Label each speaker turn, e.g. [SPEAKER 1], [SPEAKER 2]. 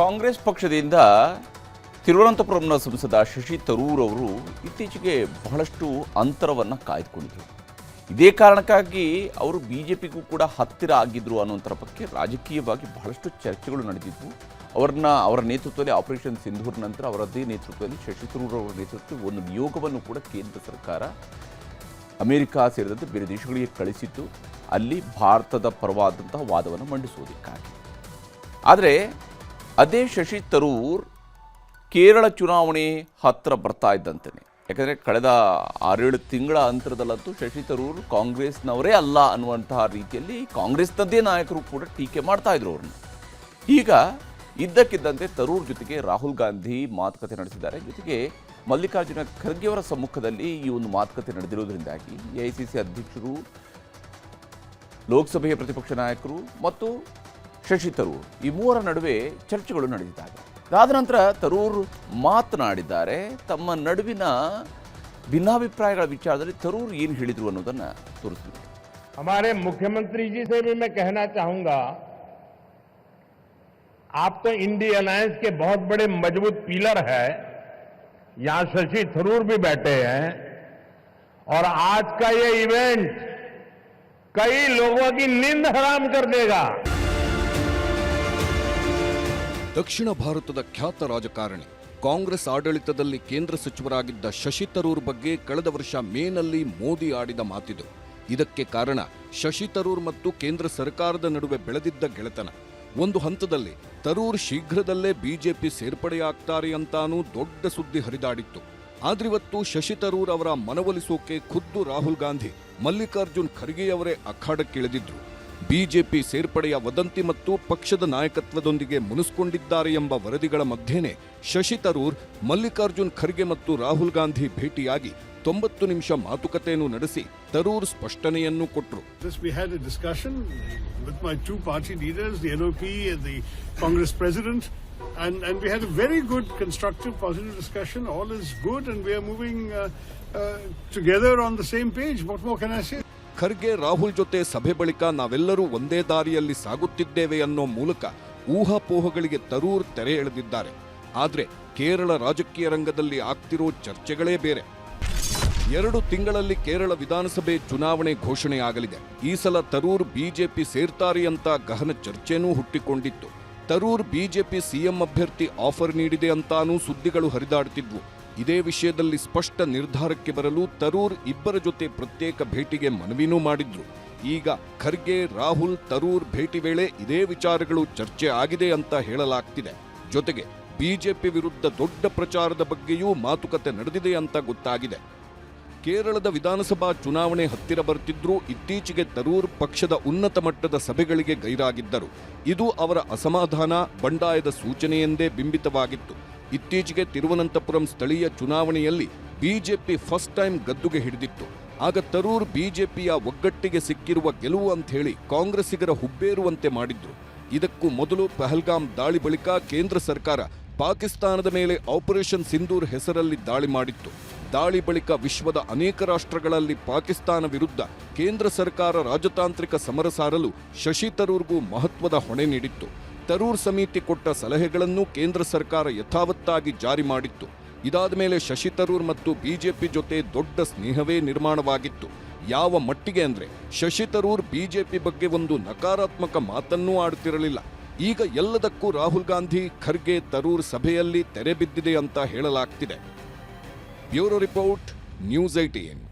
[SPEAKER 1] ಕಾಂಗ್ರೆಸ್ ಪಕ್ಷದಿಂದ ತಿರುವನಂತಪುರಂನ ಸಂಸದ ಶಶಿ ತರೂರ್ ಅವರು ಇತ್ತೀಚೆಗೆ ಬಹಳಷ್ಟು ಅಂತರವನ್ನು ಕಾಯ್ದುಕೊಂಡಿದ್ರು. ಇದೇ ಕಾರಣಕ್ಕಾಗಿ ಅವರು ಬಿ ಜೆ ಪಿಗೂ ಕೂಡ ಹತ್ತಿರ ಆಗಿದ್ರು ಅನ್ನೋಂಥರ ಬಗ್ಗೆ ರಾಜಕೀಯವಾಗಿ ಬಹಳಷ್ಟು ಚರ್ಚೆಗಳು ನಡೆದಿದ್ವು ಅವರನ್ನ ಅವರ ನೇತೃತ್ವದಲ್ಲಿ ಆಪರೇಷನ್ ಸಿಂಧೂರ್ ನಂತರ ಅವರದ್ದೇ ನೇತೃತ್ವದಲ್ಲಿ ಶಶಿ ತರೂರ್ ಅವರ ನೇತೃತ್ವದಲ್ಲಿ ಒಂದು ನಿಯೋಗವನ್ನು ಕೂಡ ಕೇಂದ್ರ ಸರ್ಕಾರ ಅಮೆರಿಕ ಸೇರಿದಂತೆ ಬೇರೆ ದೇಶಗಳಿಗೆ ಕಳಿಸಿತ್ತು. ಅಲ್ಲಿ ಭಾರತದ ಪರವಾದಂತಹ ವಾದವನ್ನು ಮಂಡಿಸುವುದಕ್ಕಾಗಿ. ಆದರೆ ಅದೇ ಶಶಿ ತರೂರ್ ಕೇರಳ ಚುನಾವಣೆ ಹತ್ತಿರ ಬರ್ತಾ ಇದ್ದಂತೆಯೇ ಯಾಕಂದರೆ ಕಳೆದ ಆರೇಳು ತಿಂಗಳ ಅಂತರದಲ್ಲಂತೂ ಶಶಿ ತರೂರ್ ಕಾಂಗ್ರೆಸ್ನವರೇ ಅಲ್ಲ ಅನ್ನುವಂತಹ ರೀತಿಯಲ್ಲಿ ಕಾಂಗ್ರೆಸ್ನದ್ದೇ ನಾಯಕರು ಕೂಡ ಟೀಕೆ ಮಾಡ್ತಾ ಇದ್ರು ಅವ್ರನ್ನ. ಈಗ ಇದ್ದಕ್ಕಿದ್ದಂತೆ ತರೂರ್ ಜೊತೆಗೆ ರಾಹುಲ್ ಗಾಂಧಿ ಮಾತುಕತೆ ನಡೆಸಿದ್ದಾರೆ. ಜೊತೆಗೆ ಮಲ್ಲಿಕಾರ್ಜುನ ಖರ್ಗೆ ಅವರ ಸಮ್ಮುಖದಲ್ಲಿ ಈ ಒಂದು ಮಾತುಕತೆ ನಡೆದಿರುವುದರಿಂದಾಗಿ ಎ ಅಧ್ಯಕ್ಷರು, ಲೋಕಸಭೆಯ ಪ್ರತಿಪಕ್ಷ ನಾಯಕರು ಮತ್ತು ಶಶಿ ತರೂರ್ ಈ ಮೂವರ ನಡುವೆ ಚರ್ಚೆಗಳು ನಡೆದಿದ್ದಾವೆ ಅದಾದ ನಂತರ ತರೂರ್ ಮಾತನಾಡಿದ್ದಾರೆ ತಮ್ಮ ನಡುವಿನ ಭಿನ್ನಾಭಿಪ್ರಾಯಗಳ ವಿಚಾರದಲ್ಲಿ ತರೂರ್ ಏನು ಹೇಳಿದರು ಅನ್ನೋದನ್ನು ತೋರಿಸ್ತೀನಿ
[SPEAKER 2] हमारे मुख्यमंत्री जी से भी मैं कहना चाहूंगा आप तो इंडी अलायंस के बहुत बड़े मजबूत पिलर है यहां शशि थरूर भी बैठे हैं और आज का ये इवेंट कई लोगों की नींद हराम कर देगा
[SPEAKER 3] ದಕ್ಷಿಣ ಭಾರತದ ಖ್ಯಾತ ರಾಜಕಾರಣಿ, ಕಾಂಗ್ರೆಸ್ ಆಡಳಿತದಲ್ಲಿ ಕೇಂದ್ರ ಸಚಿವರಾಗಿದ್ದ ಶಶಿ ತರೂರ್ ಬಗ್ಗೆ ಕಳೆದ ವರ್ಷ ಮೇನಲ್ಲಿ ಮೋದಿ ಆಡಿದ ಮಾತಿದು. ಇದಕ್ಕೆ ಕಾರಣ ಶಶಿ ತರೂರ್ ಮತ್ತು ಕೇಂದ್ರ ಸರ್ಕಾರದ ನಡುವೆ ಬೆಳೆದಿದ್ದ ಗೆಳೆತನ. ಒಂದು ಹಂತದಲ್ಲಿ ತರೂರ್ ಶೀಘ್ರದಲ್ಲೇ ಬಿಜೆಪಿ ಸೇರ್ಪಡೆಯಾಗ್ತಾರೆ ಅಂತಾನೂ ದೊಡ್ಡ ಸುದ್ದಿ ಹರಿದಾಡಿತ್ತು. ಆದ್ರಿವತ್ತು ಶಶಿ ತರೂರ್ ಅವರ ಮನವೊಲಿಸೋಕೆ ಖುದ್ದು ರಾಹುಲ್ ಗಾಂಧಿ, ಮಲ್ಲಿಕಾರ್ಜುನ್ ಖರ್ಗೆಯವರೇ ಅಖಾಡಕ್ಕಿಳಿದಿದ್ರು. ಬಿಜೆಪಿ ಸೇರ್ಪಡೆಯ ವದಂತಿ ಮತ್ತು ಪಕ್ಷದ ನಾಯಕತ್ವದೊಂದಿಗೆ ಮುನಿಸ್ಕೊಂಡಿದ್ದಾರೆ ಎಂಬ ವರದಿಗಳ ಮಧ್ಯೆನೇ ಶಶಿ ತರೂರ್ ಮಲ್ಲಿಕಾರ್ಜುನ್ ಖರ್ಗೆ ಮತ್ತು ರಾಹುಲ್ ಗಾಂಧಿ ಭೇಟಿಯಾಗಿ ತೊಂಬತ್ತು ನಿಮಿಷ ಮಾತುಕತೆಯನ್ನು ನಡೆಸಿ ತರೂರ್ ಸ್ಪಷ್ಟನೆಯನ್ನು ಕೊಟ್ಟರು
[SPEAKER 4] and, and we had a very good, constructive, positive discussion. All is good, and we are moving uh, uh, together on the same page. What more can I say?
[SPEAKER 3] Kharge Rahul ಜೊತೆ ಸಭೆ ಬಳಿಕ ನಾವೆಲ್ಲರೂ ಒಂದೇ ದಾರಿಯಲ್ಲಿ ಸಾಗುತ್ತಿದ್ದೇವೆ ಅನ್ನೋ ಮೂಲಕ ಊಹಾಪೋಹಗಳಿಗೆ ತರೂರ್ ತೆರೆ ಎಳೆದಿದ್ದಾರೆ. ಆದರೆ ಕೇರಳ ರಾಜಕೀಯ ರಂಗದಲ್ಲಿ ಆಗ್ತಿರೋ ಚರ್ಚೆಗಳೇ ಬೇರೆ. ಎರಡು ತಿಂಗಳಲ್ಲಿ ಕೇರಳ ವಿಧಾನಸಭೆ ಚುನಾವಣೆ ಘೋಷಣೆಯಾಗಲಿದೆ. ಈ ಸಲ ತರೂರ್ ಬಿಜೆಪಿ ಸೇರ್ತಾರೆ ಅಂತ ಗಹನ ಚರ್ಚೆನೂ ಹುಟ್ಟಿಕೊಂಡಿತ್ತು. ತರೂರ್ ಬಿಜೆಪಿ ಸಿಎಂ ಅಭ್ಯರ್ಥಿ ಆಫರ್ ನೀಡಿದೆ ಅಂತಾನೂ ಸುದ್ದಿಗಳು ಹರಿದಾಡುತ್ತಿದ್ವು ಇದೇ ವಿಷಯದಲ್ಲಿ ಸ್ಪಷ್ಟ ನಿರ್ಧಾರಕ್ಕೆ ಬರಲು ತರೂರ್ ಇಬ್ಬರ ಜೊತೆ ಪ್ರತ್ಯೇಕ ಭೇಟಿಗೆ ಮನವಿನೂ ಮಾಡಿದ್ರು. ಈಗ ಖರ್ಗೆ, ರಾಹುಲ್, ತರೂರ್ ಭೇಟಿ ವೇಳೆ ಇದೇ ವಿಚಾರಗಳು ಚರ್ಚೆ ಆಗಿದೆ ಅಂತ ಹೇಳಲಾಗ್ತಿದೆ. ಜೊತೆಗೆ ಬಿಜೆಪಿ ವಿರುದ್ಧ ದೊಡ್ಡ ಪ್ರಚಾರದ ಬಗ್ಗೆಯೂ ಮಾತುಕತೆ ನಡೆದಿದೆ ಅಂತ ಗೊತ್ತಾಗಿದೆ. ಕೇರಳದ ವಿಧಾನಸಭಾ ಚುನಾವಣೆ ಹತ್ತಿರ ಬರ್ತಿದ್ರೂ ಇತ್ತೀಚೆಗೆ ತರೂರ್ ಪಕ್ಷದ ಉನ್ನತ ಮಟ್ಟದ ಸಭೆಗಳಿಗೆ ಗೈರಾಗಿದ್ದರು. ಇದು ಅವರ ಅಸಮಾಧಾನ, ಬಂಡಾಯದ ಸೂಚನೆಯೆಂದೇ ಬಿಂಬಿತವಾಗಿತ್ತು. ಇತ್ತೀಚೆಗೆ ತಿರುವನಂತಪುರಂ ಸ್ಥಳೀಯ ಚುನಾವಣೆಯಲ್ಲಿ ಬಿಜೆಪಿ ಫಸ್ಟ್ ಟೈಮ್ ಗದ್ದುಗೆ ಹಿಡಿದಿತ್ತು. ಆಗ ತರೂರ್ ಬಿಜೆಪಿಯ ಒಗ್ಗಟ್ಟಿಗೆ ಸಿಕ್ಕಿರುವ ಗೆಲುವು ಅಂತ ಹೇಳಿ ಕಾಂಗ್ರೆಸ್ಸಿಗರ ಹುಬ್ಬೇರುವಂತೆ ಮಾಡಿದ್ರು ಇದಕ್ಕೂ ಮೊದಲು ಪಹಲ್ಗಾಮ್ ದಾಳಿ ಬಳಿಕ ಕೇಂದ್ರ ಸರ್ಕಾರ ಪಾಕಿಸ್ತಾನದ ಮೇಲೆ ಆಪರೇಷನ್ ಸಿಂಧೂರ್ ಹೆಸರಲ್ಲಿ ದಾಳಿ ಮಾಡಿತ್ತು. ದಾಳಿ ಬಳಿಕ ವಿಶ್ವದ ಅನೇಕ ರಾಷ್ಟ್ರಗಳಲ್ಲಿ ಪಾಕಿಸ್ತಾನ ವಿರುದ್ಧ ಕೇಂದ್ರ ಸರ್ಕಾರ ರಾಜತಾಂತ್ರಿಕ ಸಮರ ಸಾರಲು ಶಶಿ ತರೂರ್ಗೂ ಮಹತ್ವದ ಹೊಣೆ ನೀಡಿತ್ತು. ತರೂರ್ ಸಮಿತಿ ಕೊಟ್ಟ ಸಲಹೆಗಳನ್ನು ಕೇಂದ್ರ ಸರ್ಕಾರ ಯಥಾವತ್ತಾಗಿ ಜಾರಿ ಮಾಡಿತ್ತು. ಇದಾದ ಮೇಲೆ ಶಶಿ ತರೂರ್ ಮತ್ತು ಬಿಜೆಪಿ ಜೊತೆ ದೊಡ್ಡ ಸ್ನೇಹವೇ ನಿರ್ಮಾಣವಾಗಿತ್ತು. ಯಾವ ಮಟ್ಟಿಗೆ ಅಂದರೆ ಶಶಿ ತರೂರ್ ಬಿಜೆಪಿ ಬಗ್ಗೆ ಒಂದು ನಕಾರಾತ್ಮಕ ಮಾತನ್ನೂ ಆಡುತ್ತಿರಲಿಲ್ಲ. ಈಗ ಎಲ್ಲದಕ್ಕೂ ರಾಹುಲ್ ಗಾಂಧಿ, ಖರ್ಗೆ ತರೂರ್ ಸಭೆಯಲ್ಲಿ ತೆರೆ ಬಿದ್ದಿದೆ ಅಂತ ಹೇಳಲಾಗ್ತಿದೆ. Bureau report, news eighteen